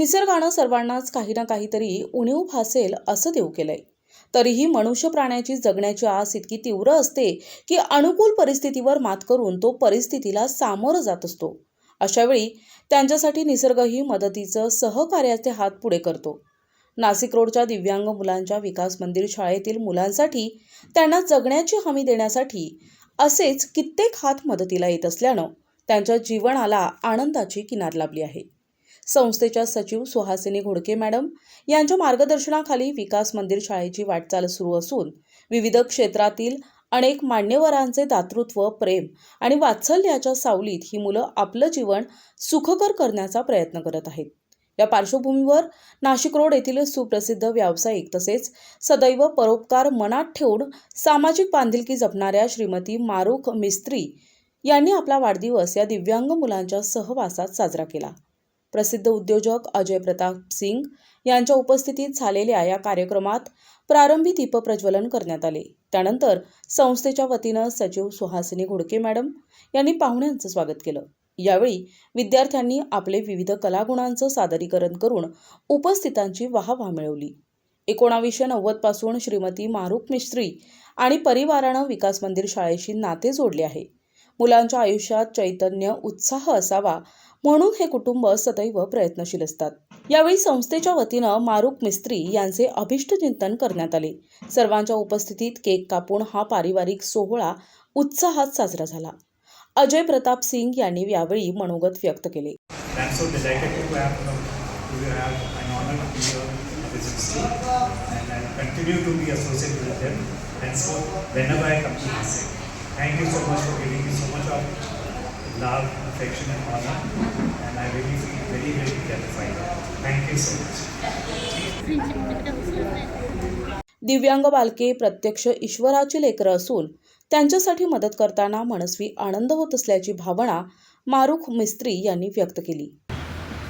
निसर्गानं सर्वांनाच काही ना काहीतरी उणीव भासेल असं देऊ केलंय. तरीही मनुष्य प्राण्याची जगण्याची आस इतकी तीव्र असते की अनुकूल परिस्थितीवर मात करून तो परिस्थितीला सामोरं जात असतो. अशावेळी त्यांच्यासाठी निसर्गही मदतीचं सहकार्याचे हात पुढे करतो. नाशिक रोडच्या दिव्यांग मुलांच्या विकास मंदिर शाळेतील मुलांसाठी त्यांना जगण्याची हमी देण्यासाठी असेच कित्येक हात मदतीला येत असल्यानं त्यांच्या जीवनाला आनंदाची किनार लाभली आहे. संस्थेच्या सचिव सुहासिनी घोडके मॅडम यांच्या मार्गदर्शनाखाली विकास मंदिर शाळेची वाटचाल सुरू असून विविध क्षेत्रातील अनेक मान्यवरांचे दातृत्व प्रेम आणि वात्सल्याच्या सावलीत ही मुलं आपलं जीवन सुखकर करण्याचा प्रयत्न करत आहेत. या पार्श्वभूमीवर नाशिक रोड येथील सुप्रसिद्ध व्यावसायिक तसेच सदैव परोपकार मनात ठेवून सामाजिक बांधिलकी जपणाऱ्या श्रीमती मारुख मिस्त्री यांनी आपला वाढदिवस या दिव्यांग मुलांच्या सहवासात साजरा केला. प्रसिद्ध उद्योजक अजय प्रताप सिंग यांच्या उपस्थितीत झालेल्या या कार्यक्रमात प्रारंभी दीपप्रज्वलन करण्यात आले. त्यानंतर संस्थेच्या वतीनं सचिव सुहासिनी घोडके मॅडम यांनी पाहुण्यांचं स्वागत केलं. यावेळी विद्यार्थ्यांनी आपले विविध कलागुणांचं सादरीकरण करून उपस्थितांची वाहवा मिळवली. एकोणावीसशे नव्वदपासून श्रीमती मारुक मिस्त्री आणि परिवारानं विकास मंदिर शाळेशी नाते जोडले आहे. मुलांच्या आयुष्यात चैतन्य उत्साह असावा म्हणून हे कुटुंब सदैव प्रयत्नशील असतात. यावेळी संस्थेच्या वतीनं मारुक मिस्त्री यांचे अभिष्ट चिंतन करण्यात आले. सर्वांच्या उपस्थितीत केक कापून हा पारिवारिक सोहळा उत्साहात साजरा झाला. अजय प्रताप सिंग यांनी यावेळी मनोगत व्यक्त केले. Love, affection, and honor. And I really feel very, very gratified. Thank you so much. दिव्यांग बालके प्रत्यक्ष ईश्वराची लेकरं असून त्यांच्यासाठी मदत करताना मनस्वी आनंद होत असल्याची भावना मारुख मिस्त्री यांनी व्यक्त केली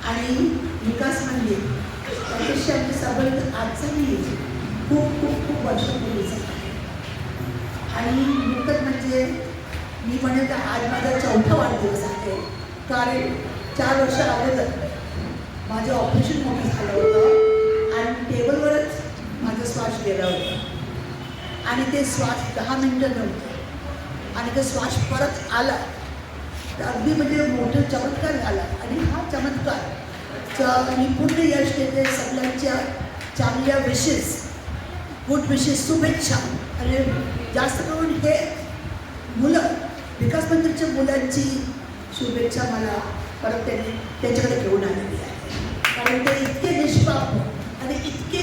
आणि विकास त्याच्याशी आमचे संबंध आजचा नाही खूप खूप खूप वर्षापूर्वीचा आणि मुख्यत म्हणजे म्हणेल तर आज माझा चौथा वाढदिवस आहे. कारण चार वर्ष अगोदर माझं ऑपरेशन मोठं झालं होतं आणि टेबलवरच माझा श्वास गेला होता. आणि ते श्वास दहा मिनटं नव्हतं. आणि तो श्वास परत आला. तर अगदी म्हणजे मोठं चमत्कार झाला. आणि हा चमत्कार मी पूर्ण यश देते सगळ्यांच्या चांगल्या विशेष गुड विशेष शुभेच्छा. आणि जास्त करून हे मुलं विकास मंदिरच्या मुलांची शुभेच्छा मला परत त्यांनी त्यांच्याकडे घेऊन आलेली आहे. कारण ते इतके निष्पाप आणि इतके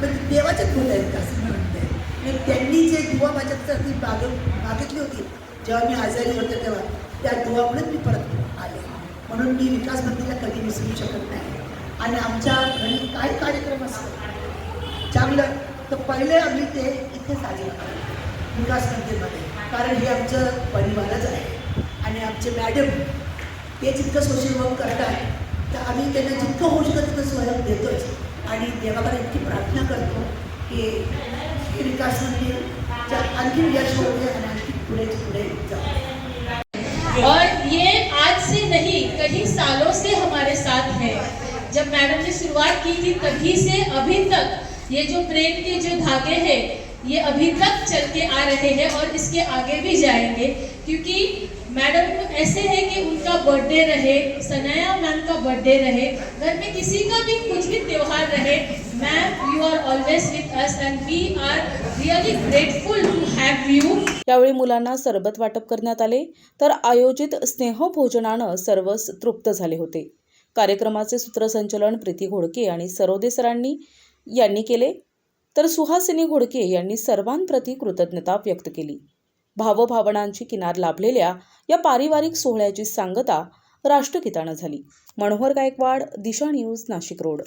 म्हणजे देवाचेच मुलं आहेत असं म्हणते. आणि त्यांनी जे दुवा माझ्यासाठी बाग मागितली होती जेव्हा मी आजारी होते तेव्हा त्या दुवामुळेच मी परत आले. म्हणून मी विकास मंदिरला कधी विसरू शकत नाही. आणि आमच्या घरी काय कार्यक्रम असतो चांगलं तर पहिले आम्ही ते इथे साजरे करतो विकास मंदिरमध्ये. कारण हे आमचं परिवारच आहे. आणि आमचे मॅडम ते जितकं सोशल वर्क करतात तर आम्ही त्यांना जितकं होऊ शकतं तितकं सहयोग देतोच. आणि देवाकडे इतकी प्रार्थना करतो की हे विकास मंदिरच्या आणखी यश होऊ दे आणि आणखी पुढे पुढे जाऊ और ये आज से नहीं कई सालों से हमारे साथ है। जब मैडम ने शुरुआत की थी तभी से अभी तक ये जो प्रेम के जो धागे हैं ये अभी तक चल के आ रहे हैं और इसके आगे भी जाएंगे क्योंकि मैडम ऐसे है कि उनका बर्थडे रहे सनाया मैम का बर्थडे रहे घर में किसी का भी कुछ भी त्योहार रहे ma'am you are always with us and we are really grateful to have you यावेळी मुलांना सरबत वाटप करण्यात आले तर आयोजित स्नेहभोजनानं सर्वच तृप्त झाले होते. कार्यक्रमाचे सूत्रसंचलन प्रीती घोडके आणि सरोदे सरांनी यांनी केले. तर सुहासिनी घोडके यांनी सर्वांप्रती कृतज्ञता व्यक्त केली. भावभावनांची किनार लाभलेल्या या पारिवारिक सोहळ्याची सांगता राष्ट्रगीतानं झाली. Manohar Gaikwad Disha news Nashik road.